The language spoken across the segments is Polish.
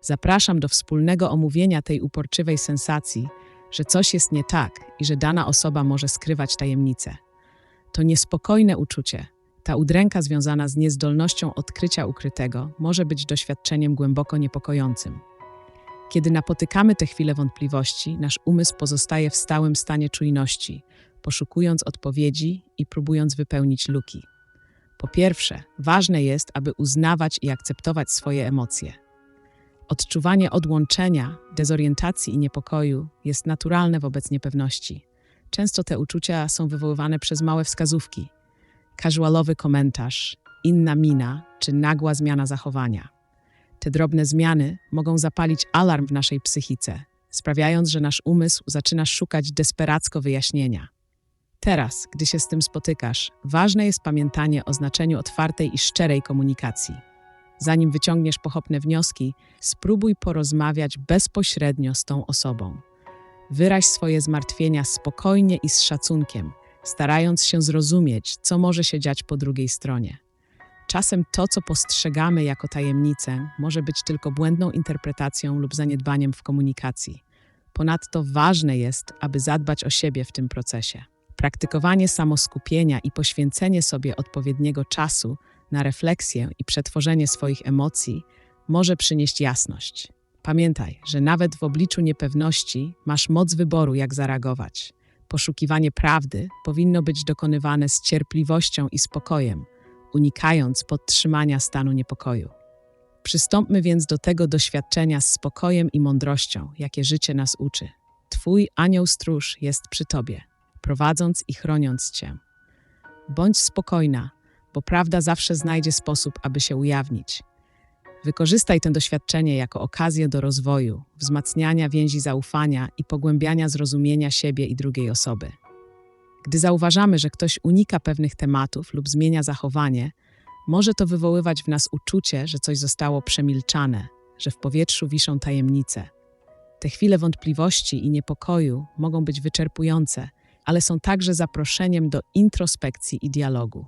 Zapraszam do wspólnego omówienia tej uporczywej sensacji, że coś jest nie tak i że dana osoba może skrywać tajemnice. To niespokojne uczucie, ta udręka związana z niezdolnością odkrycia ukrytego może być doświadczeniem głęboko niepokojącym. Kiedy napotykamy te chwile wątpliwości, nasz umysł pozostaje w stałym stanie czujności, poszukując odpowiedzi i próbując wypełnić luki. Po pierwsze, ważne jest, aby uznawać i akceptować swoje emocje. Odczuwanie odłączenia, dezorientacji i niepokoju jest naturalne wobec niepewności. Często te uczucia są wywoływane przez małe wskazówki, casualowy komentarz, inna mina czy nagła zmiana zachowania. Te drobne zmiany mogą zapalić alarm w naszej psychice, sprawiając, że nasz umysł zaczyna szukać desperacko wyjaśnienia. Teraz, gdy się z tym spotykasz, ważne jest pamiętanie o znaczeniu otwartej i szczerej komunikacji. Zanim wyciągniesz pochopne wnioski, spróbuj porozmawiać bezpośrednio z tą osobą. Wyraź swoje zmartwienia spokojnie i z szacunkiem, starając się zrozumieć, co może się dziać po drugiej stronie. Czasem to, co postrzegamy jako tajemnicę, może być tylko błędną interpretacją lub zaniedbaniem w komunikacji. Ponadto ważne jest, aby zadbać o siebie w tym procesie. Praktykowanie samoskupienia i poświęcenie sobie odpowiedniego czasu na refleksję i przetworzenie swoich emocji może przynieść jasność. Pamiętaj, że nawet w obliczu niepewności masz moc wyboru, jak zareagować. Poszukiwanie prawdy powinno być dokonywane z cierpliwością i spokojem, unikając podtrzymania stanu niepokoju. Przystąpmy więc do tego doświadczenia z spokojem i mądrością, jakie życie nas uczy. Twój anioł stróż jest przy tobie, prowadząc i chroniąc cię. Bądź spokojna, bo prawda zawsze znajdzie sposób, aby się ujawnić. Wykorzystaj to doświadczenie jako okazję do rozwoju, wzmacniania więzi zaufania i pogłębiania zrozumienia siebie i drugiej osoby. Gdy zauważamy, że ktoś unika pewnych tematów lub zmienia zachowanie, może to wywoływać w nas uczucie, że coś zostało przemilczane, że w powietrzu wiszą tajemnice. Te chwile wątpliwości i niepokoju mogą być wyczerpujące, ale są także zaproszeniem do introspekcji i dialogu.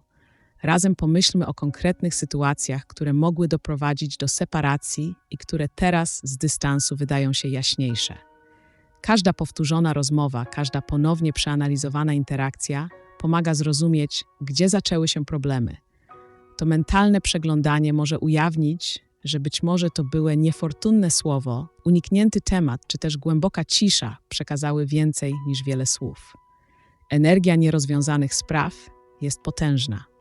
Razem pomyślmy o konkretnych sytuacjach, które mogły doprowadzić do separacji i które teraz z dystansu wydają się jaśniejsze. Każda powtórzona rozmowa, każda ponownie przeanalizowana interakcja pomaga zrozumieć, gdzie zaczęły się problemy. To mentalne przeglądanie może ujawnić, że być może to były niefortunne słowo, uniknięty temat czy też głęboka cisza przekazały więcej niż wiele słów. Energia nierozwiązanych spraw jest potężna.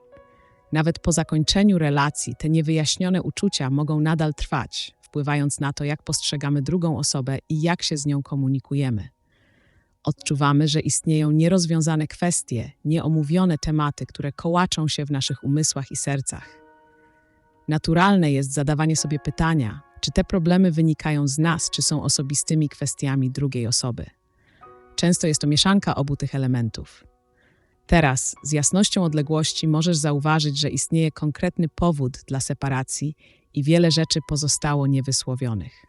Nawet po zakończeniu relacji te niewyjaśnione uczucia mogą nadal trwać, wpływając na to, jak postrzegamy drugą osobę i jak się z nią komunikujemy. Odczuwamy, że istnieją nierozwiązane kwestie, nieomówione tematy, które kołaczą się w naszych umysłach i sercach. Naturalne jest zadawanie sobie pytania, czy te problemy wynikają z nas, czy są osobistymi kwestiami drugiej osoby. Często jest to mieszanka obu tych elementów. Teraz, z jasnością odległości, możesz zauważyć, że istnieje konkretny powód dla separacji i wiele rzeczy pozostało niewysłowionych.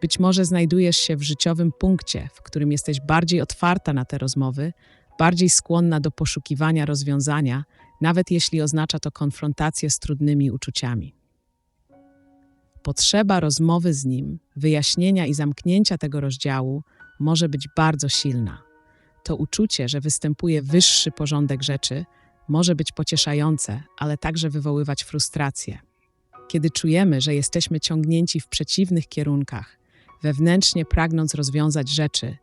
Być może znajdujesz się w życiowym punkcie, w którym jesteś bardziej otwarta na te rozmowy, bardziej skłonna do poszukiwania rozwiązania, nawet jeśli oznacza to konfrontację z trudnymi uczuciami. Potrzeba rozmowy z nim, wyjaśnienia i zamknięcia tego rozdziału może być bardzo silna. To uczucie, że występuje wyższy porządek rzeczy, może być pocieszające, ale także wywoływać frustrację. Kiedy czujemy, że jesteśmy ciągnięci w przeciwnych kierunkach, wewnętrznie pragnąc rozwiązać rzeczy,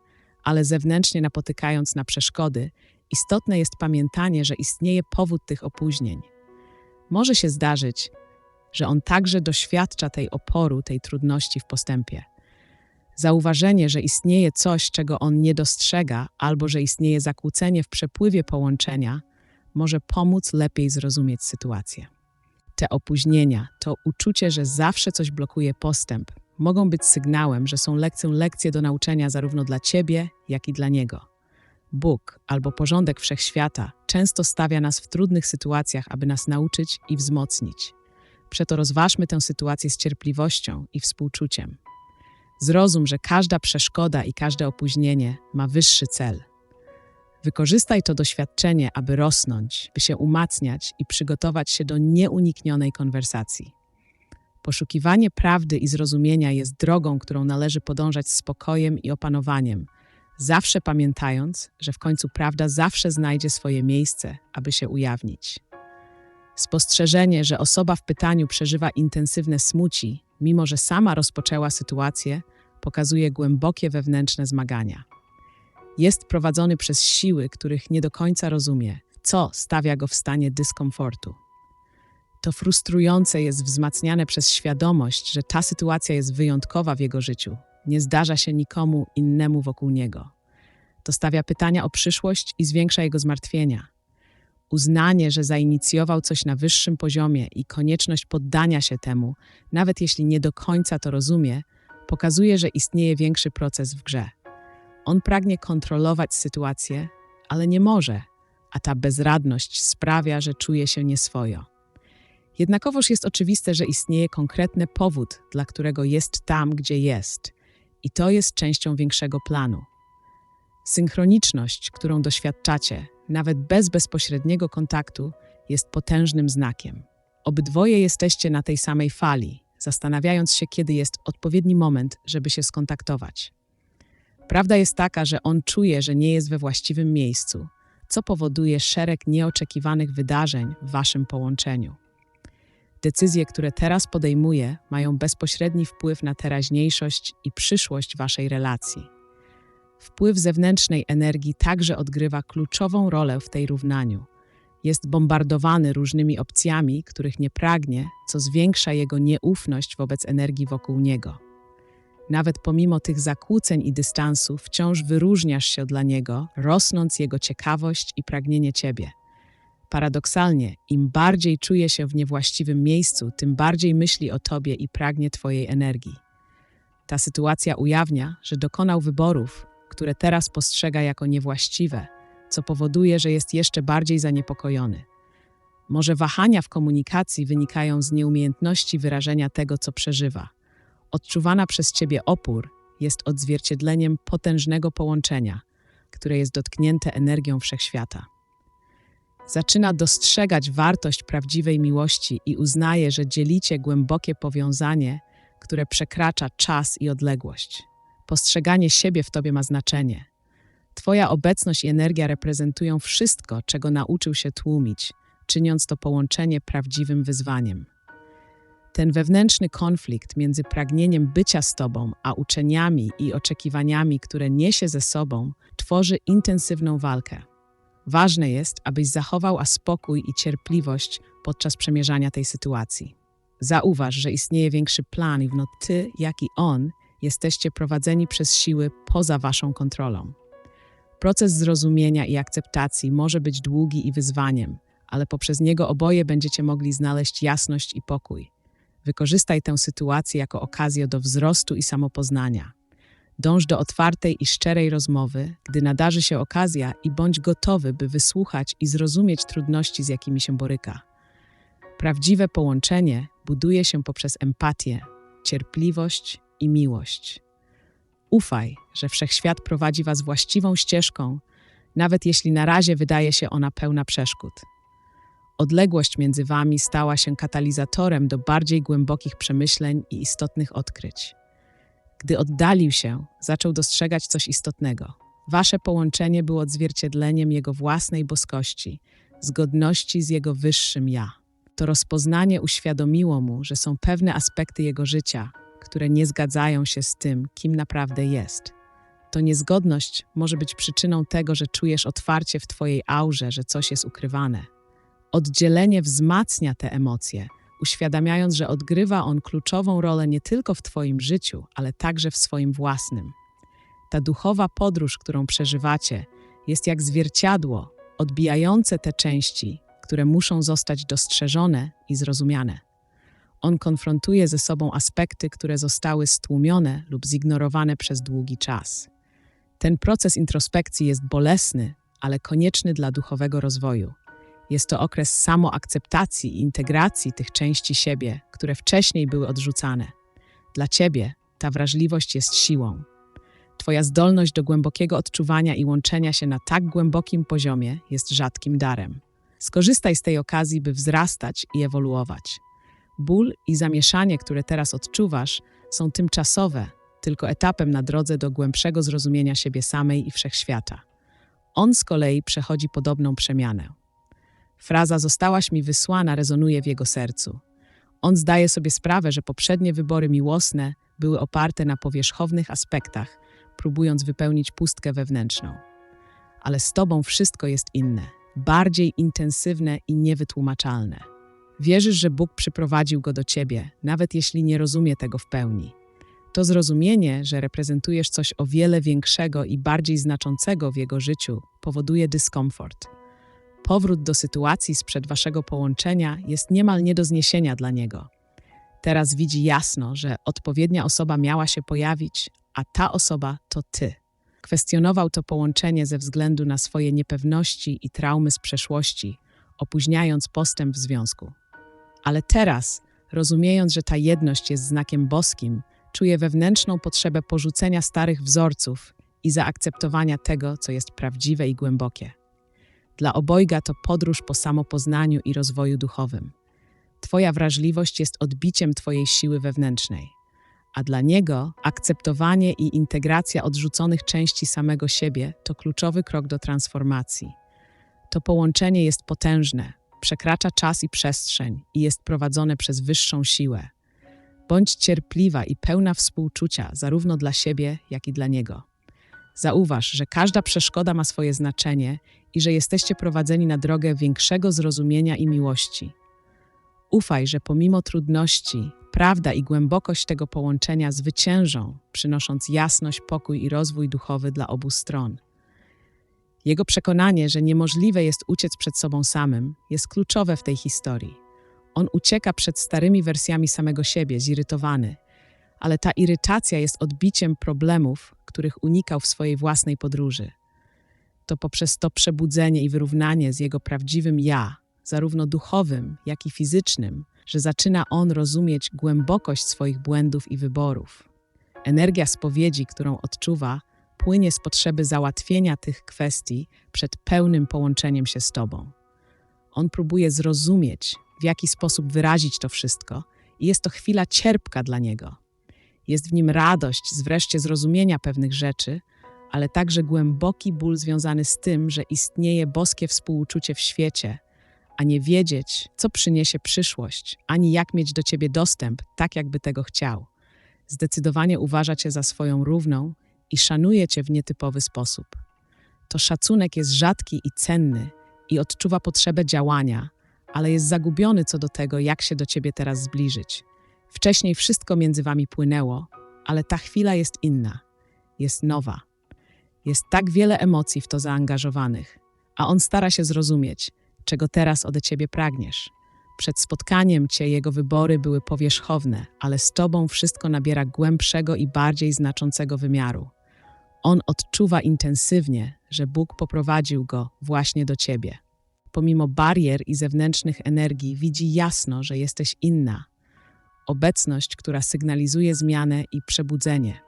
ale zewnętrznie napotykając na przeszkody, istotne jest pamiętanie, że istnieje powód tych opóźnień. Może się zdarzyć, że on także doświadcza tej oporu, tej trudności w postępie. Zauważenie, że istnieje coś, czego on nie dostrzega, albo że istnieje zakłócenie w przepływie połączenia, może pomóc lepiej zrozumieć sytuację. Te opóźnienia, to uczucie, że zawsze coś blokuje postęp, mogą być sygnałem, że są lekcją lekcje do nauczenia zarówno dla ciebie, jak i dla niego. Bóg albo porządek wszechświata często stawia nas w trudnych sytuacjach, aby nas nauczyć i wzmocnić. Przeto rozważmy tę sytuację z cierpliwością i współczuciem. Zrozum, że każda przeszkoda i każde opóźnienie ma wyższy cel. Wykorzystaj to doświadczenie, aby rosnąć, by się umacniać i przygotować się do nieuniknionej konwersacji. Poszukiwanie prawdy i zrozumienia jest drogą, którą należy podążać z spokojem i opanowaniem, zawsze pamiętając, że w końcu prawda zawsze znajdzie swoje miejsce, aby się ujawnić. Spostrzeżenie, że osoba w pytaniu przeżywa intensywne smuci, mimo że sama rozpoczęła sytuację, pokazuje głębokie wewnętrzne zmagania. Jest prowadzony przez siły, których nie do końca rozumie, co stawia go w stanie dyskomfortu. To frustrujące jest wzmacniane przez świadomość, że ta sytuacja jest wyjątkowa w jego życiu, nie zdarza się nikomu innemu wokół niego. To stawia pytania o przyszłość i zwiększa jego zmartwienia. Uznanie, że zainicjował coś na wyższym poziomie i konieczność poddania się temu, nawet jeśli nie do końca to rozumie, pokazuje, że istnieje większy proces w grze. On pragnie kontrolować sytuację, ale nie może, a ta bezradność sprawia, że czuje się nieswojo. Jednakowoż jest oczywiste, że istnieje konkretny powód, dla którego jest tam, gdzie jest, i to jest częścią większego planu. Synchroniczność, którą doświadczacie, nawet bez bezpośredniego kontaktu, jest potężnym znakiem. Obydwoje jesteście na tej samej fali, zastanawiając się, kiedy jest odpowiedni moment, żeby się skontaktować. Prawda jest taka, że on czuje, że nie jest we właściwym miejscu, co powoduje szereg nieoczekiwanych wydarzeń w waszym połączeniu. Decyzje, które teraz podejmuje, mają bezpośredni wpływ na teraźniejszość i przyszłość waszej relacji. Wpływ zewnętrznej energii także odgrywa kluczową rolę w tej równaniu. Jest bombardowany różnymi opcjami, których nie pragnie, co zwiększa jego nieufność wobec energii wokół niego. Nawet pomimo tych zakłóceń i dystansu, wciąż wyróżniasz się dla niego, rosnąc jego ciekawość i pragnienie ciebie. Paradoksalnie, im bardziej czuje się w niewłaściwym miejscu, tym bardziej myśli o tobie i pragnie twojej energii. Ta sytuacja ujawnia, że dokonał wyborów, które teraz postrzega jako niewłaściwe, co powoduje, że jest jeszcze bardziej zaniepokojony. Może wahania w komunikacji wynikają z nieumiejętności wyrażenia tego, co przeżywa. Odczuwana przez ciebie opór jest odzwierciedleniem potężnego połączenia, które jest dotknięte energią wszechświata. Zaczyna dostrzegać wartość prawdziwej miłości i uznaje, że dzielicie głębokie powiązanie, które przekracza czas i odległość. Postrzeganie siebie w tobie ma znaczenie. Twoja obecność i energia reprezentują wszystko, czego nauczył się tłumić, czyniąc to połączenie prawdziwym wyzwaniem. Ten wewnętrzny konflikt między pragnieniem bycia z Tobą, a uczeniami i oczekiwaniami, które niesie ze sobą, tworzy intensywną walkę. Ważne jest, abyś zachował a spokój i cierpliwość podczas przemierzania tej sytuacji. Zauważ, że istnieje większy plan i wno Ty, jak i On jesteście prowadzeni przez siły poza Waszą kontrolą. Proces zrozumienia i akceptacji może być długi i wyzwaniem, ale poprzez niego oboje będziecie mogli znaleźć jasność i pokój. Wykorzystaj tę sytuację jako okazję do wzrostu i samopoznania. Dąż do otwartej i szczerej rozmowy, gdy nadarzy się okazja i bądź gotowy, by wysłuchać i zrozumieć trudności, z jakimi się boryka. Prawdziwe połączenie buduje się poprzez empatię, cierpliwość i miłość. Ufaj, że wszechświat prowadzi Was właściwą ścieżką, nawet jeśli na razie wydaje się ona pełna przeszkód. Odległość między Wami stała się katalizatorem do bardziej głębokich przemyśleń i istotnych odkryć. Gdy oddalił się, zaczął dostrzegać coś istotnego. Wasze połączenie było odzwierciedleniem Jego własnej boskości, zgodności z Jego wyższym ja. To rozpoznanie uświadomiło mu, że są pewne aspekty Jego życia, które nie zgadzają się z tym, kim naprawdę jest. To niezgodność może być przyczyną tego, że czujesz otwarcie w Twojej aurze, że coś jest ukrywane. Oddzielenie wzmacnia te emocje, uświadamiając, że odgrywa on kluczową rolę nie tylko w Twoim życiu, ale także w swoim własnym. Ta duchowa podróż, którą przeżywacie, jest jak zwierciadło, odbijające te części, które muszą zostać dostrzeżone i zrozumiane. On konfrontuje ze sobą aspekty, które zostały stłumione lub zignorowane przez długi czas. Ten proces introspekcji jest bolesny, ale konieczny dla duchowego rozwoju. Jest to okres samoakceptacji i integracji tych części siebie, które wcześniej były odrzucane. Dla ciebie ta wrażliwość jest siłą. Twoja zdolność do głębokiego odczuwania i łączenia się na tak głębokim poziomie jest rzadkim darem. Skorzystaj z tej okazji, by wzrastać i ewoluować. Ból i zamieszanie, które teraz odczuwasz, są tymczasowe, tylko etapem na drodze do głębszego zrozumienia siebie samej i wszechświata. On z kolei przechodzi podobną przemianę. Fraza zostałaś mi wysłana rezonuje w jego sercu. On zdaje sobie sprawę, że poprzednie wybory miłosne były oparte na powierzchownych aspektach, próbując wypełnić pustkę wewnętrzną. Ale z tobą wszystko jest inne, bardziej intensywne i niewytłumaczalne. Wierzysz, że Bóg przyprowadził go do ciebie, nawet jeśli nie rozumie tego w pełni. To zrozumienie, że reprezentujesz coś o wiele większego i bardziej znaczącego w jego życiu, powoduje dyskomfort. Powrót do sytuacji sprzed waszego połączenia jest niemal nie do zniesienia dla niego. Teraz widzi jasno, że odpowiednia osoba miała się pojawić, a ta osoba to ty. Kwestionował to połączenie ze względu na swoje niepewności i traumy z przeszłości, opóźniając postęp w związku. Ale teraz, rozumiejąc, że ta jedność jest znakiem boskim, czuje wewnętrzną potrzebę porzucenia starych wzorców i zaakceptowania tego, co jest prawdziwe i głębokie. Dla obojga to podróż po samopoznaniu i rozwoju duchowym. Twoja wrażliwość jest odbiciem Twojej siły wewnętrznej, a dla niego akceptowanie i integracja odrzuconych części samego siebie to kluczowy krok do transformacji. To połączenie jest potężne, przekracza czas i przestrzeń i jest prowadzone przez wyższą siłę. Bądź cierpliwa i pełna współczucia zarówno dla siebie, jak i dla niego. Zauważ, że każda przeszkoda ma swoje znaczenie i że jesteście prowadzeni na drogę większego zrozumienia i miłości. Ufaj, że pomimo trudności, prawda i głębokość tego połączenia zwyciężą, przynosząc jasność, pokój i rozwój duchowy dla obu stron. Jego przekonanie, że niemożliwe jest uciec przed sobą samym, jest kluczowe w tej historii. On ucieka przed starymi wersjami samego siebie, zirytowany, ale ta irytacja jest odbiciem problemów, których unikał w swojej własnej podróży. To poprzez to przebudzenie i wyrównanie z jego prawdziwym ja, zarówno duchowym, jak i fizycznym, że zaczyna on rozumieć głębokość swoich błędów i wyborów. Energia spowiedzi, którą odczuwa, płynie z potrzeby załatwienia tych kwestii przed pełnym połączeniem się z Tobą. On próbuje zrozumieć, w jaki sposób wyrazić to wszystko, i jest to chwila cierpka dla niego. Jest w nim radość z wreszcie zrozumienia pewnych rzeczy, ale także głęboki ból związany z tym, że istnieje boskie współuczucie w świecie, a nie wiedzieć, co przyniesie przyszłość, ani jak mieć do ciebie dostęp, tak jakby tego chciał. Zdecydowanie uważa cię za swoją równą i szanuje cię w nietypowy sposób. To szacunek jest rzadki i cenny i odczuwa potrzebę działania, ale jest zagubiony co do tego, jak się do ciebie teraz zbliżyć. Wcześniej wszystko między wami płynęło, ale ta chwila jest inna, jest nowa. Jest tak wiele emocji w to zaangażowanych, a on stara się zrozumieć, czego teraz ode ciebie pragniesz. Przed spotkaniem cię jego wybory były powierzchowne, ale z tobą wszystko nabiera głębszego i bardziej znaczącego wymiaru. On odczuwa intensywnie, że Bóg poprowadził go właśnie do ciebie. Pomimo barier i zewnętrznych energii, widzi jasno, że jesteś inna. Obecność, która sygnalizuje zmianę i przebudzenie.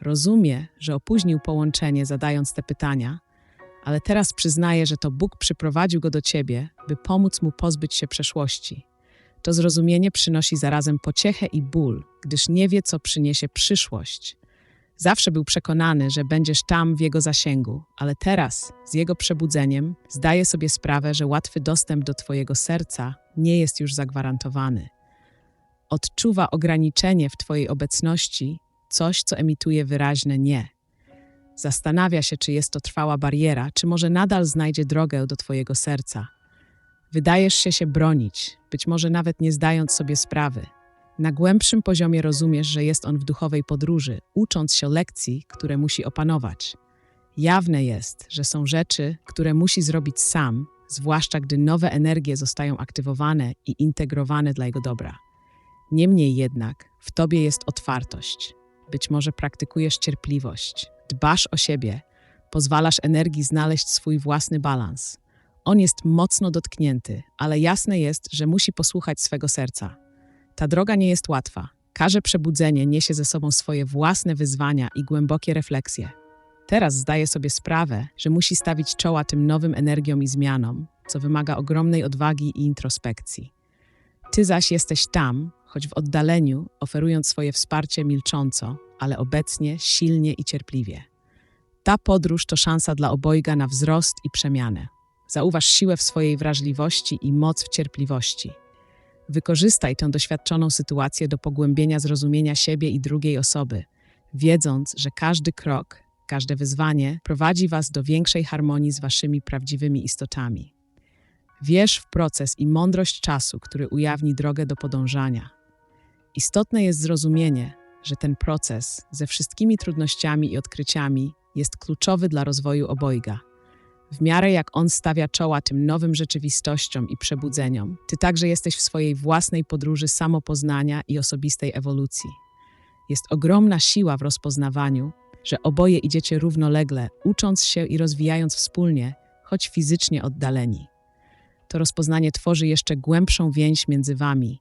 Rozumie, że opóźnił połączenie, zadając te pytania, ale teraz przyznaje, że to Bóg przyprowadził go do ciebie, by pomóc mu pozbyć się przeszłości. To zrozumienie przynosi zarazem pociechę i ból, gdyż nie wie, co przyniesie przyszłość. Zawsze był przekonany, że będziesz tam w jego zasięgu, ale teraz, z jego przebudzeniem, zdaje sobie sprawę, że łatwy dostęp do Twojego serca nie jest już zagwarantowany. Odczuwa ograniczenie w Twojej obecności, coś, co emituje wyraźne nie. Zastanawia się, czy jest to trwała bariera, czy może nadal znajdzie drogę do Twojego serca. Wydajesz się się bronić, być może nawet nie zdając sobie sprawy. Na głębszym poziomie rozumiesz, że jest on w duchowej podróży, ucząc się lekcji, które musi opanować. Jawne jest, że są rzeczy, które musi zrobić sam, zwłaszcza gdy nowe energie zostają aktywowane i integrowane dla jego dobra. Niemniej jednak, w tobie jest otwartość. Być może praktykujesz cierpliwość, dbasz o siebie, pozwalasz energii znaleźć swój własny balans. On jest mocno dotknięty, ale jasne jest, że musi posłuchać swego serca. Ta droga nie jest łatwa. Każde przebudzenie niesie ze sobą swoje własne wyzwania i głębokie refleksje. Teraz zdaje sobie sprawę, że musi stawić czoła tym nowym energiom i zmianom, co wymaga ogromnej odwagi i introspekcji. Ty zaś jesteś tam, choć w oddaleniu, oferując swoje wsparcie milcząco, ale obecnie, silnie i cierpliwie. Ta podróż to szansa dla obojga na wzrost i przemianę. Zauważ siłę w swojej wrażliwości i moc w cierpliwości. Wykorzystaj tę doświadczoną sytuację do pogłębienia zrozumienia siebie i drugiej osoby, wiedząc, że każdy krok, każde wyzwanie prowadzi Was do większej harmonii z Waszymi prawdziwymi istotami. Wierz w proces i mądrość czasu, który ujawni drogę do podążania. Istotne jest zrozumienie, że ten proces ze wszystkimi trudnościami i odkryciami jest kluczowy dla rozwoju obojga. W miarę jak on stawia czoła tym nowym rzeczywistościom i przebudzeniom, ty także jesteś w swojej własnej podróży samopoznania i osobistej ewolucji. Jest ogromna siła w rozpoznawaniu, że oboje idziecie równolegle, ucząc się i rozwijając wspólnie, choć fizycznie oddaleni. To rozpoznanie tworzy jeszcze głębszą więź między wami,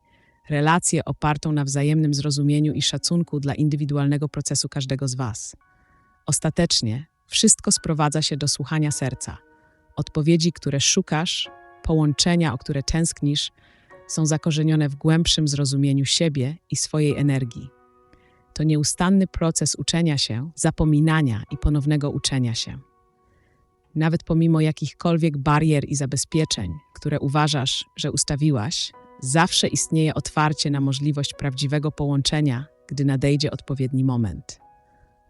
relację opartą na wzajemnym zrozumieniu i szacunku dla indywidualnego procesu każdego z was. Ostatecznie wszystko sprowadza się do słuchania serca. Odpowiedzi, które szukasz, połączenia, o które tęsknisz, są zakorzenione w głębszym zrozumieniu siebie i swojej energii. To nieustanny proces uczenia się, zapominania i ponownego uczenia się. Nawet pomimo jakichkolwiek barier i zabezpieczeń, które uważasz, że ustawiłaś, zawsze istnieje otwarcie na możliwość prawdziwego połączenia, gdy nadejdzie odpowiedni moment.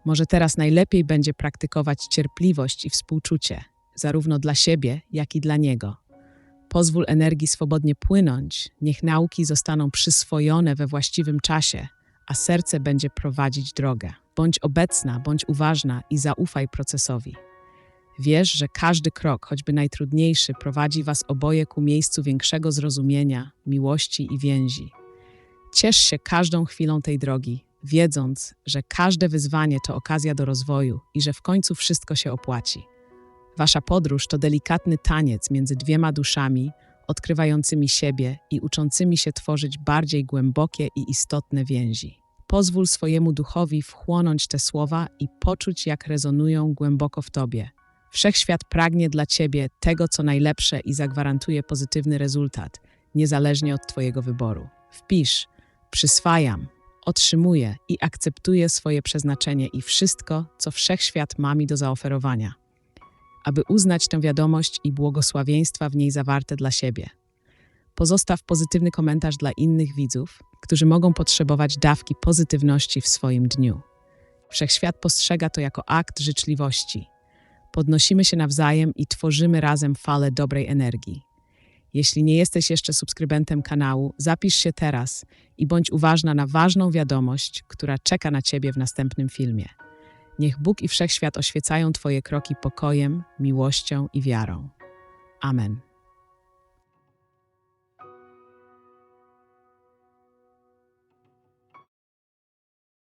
Może teraz najlepiej będzie praktykować cierpliwość i współczucie, zarówno dla siebie, jak i dla niego. Pozwól energii swobodnie płynąć, niech nauki zostaną przyswojone we właściwym czasie, a serce będzie prowadzić drogę. Bądź obecna, bądź uważna i zaufaj procesowi. Wierz, że każdy krok, choćby najtrudniejszy, prowadzi Was oboje ku miejscu większego zrozumienia, miłości i więzi. Ciesz się każdą chwilą tej drogi, wiedząc, że każde wyzwanie to okazja do rozwoju i że w końcu wszystko się opłaci. Wasza podróż to delikatny taniec między dwiema duszami, odkrywającymi siebie i uczącymi się tworzyć bardziej głębokie i istotne więzi. Pozwól swojemu duchowi wchłonąć te słowa i poczuć, jak rezonują głęboko w tobie. Wszechświat pragnie dla ciebie tego, co najlepsze i zagwarantuje pozytywny rezultat, niezależnie od twojego wyboru. Wpisz, przyswajam, otrzymuję i akceptuję swoje przeznaczenie i wszystko, co wszechświat ma mi do zaoferowania, aby uznać tę wiadomość i błogosławieństwa w niej zawarte dla siebie. Pozostaw pozytywny komentarz dla innych widzów, którzy mogą potrzebować dawki pozytywności w swoim dniu. Wszechświat postrzega to jako akt życzliwości. Podnosimy się nawzajem i tworzymy razem falę dobrej energii. Jeśli nie jesteś jeszcze subskrybentem kanału, zapisz się teraz i bądź uważna na ważną wiadomość, która czeka na Ciebie w następnym filmie. Niech Bóg i Wszechświat oświecają Twoje kroki pokojem, miłością i wiarą. Amen.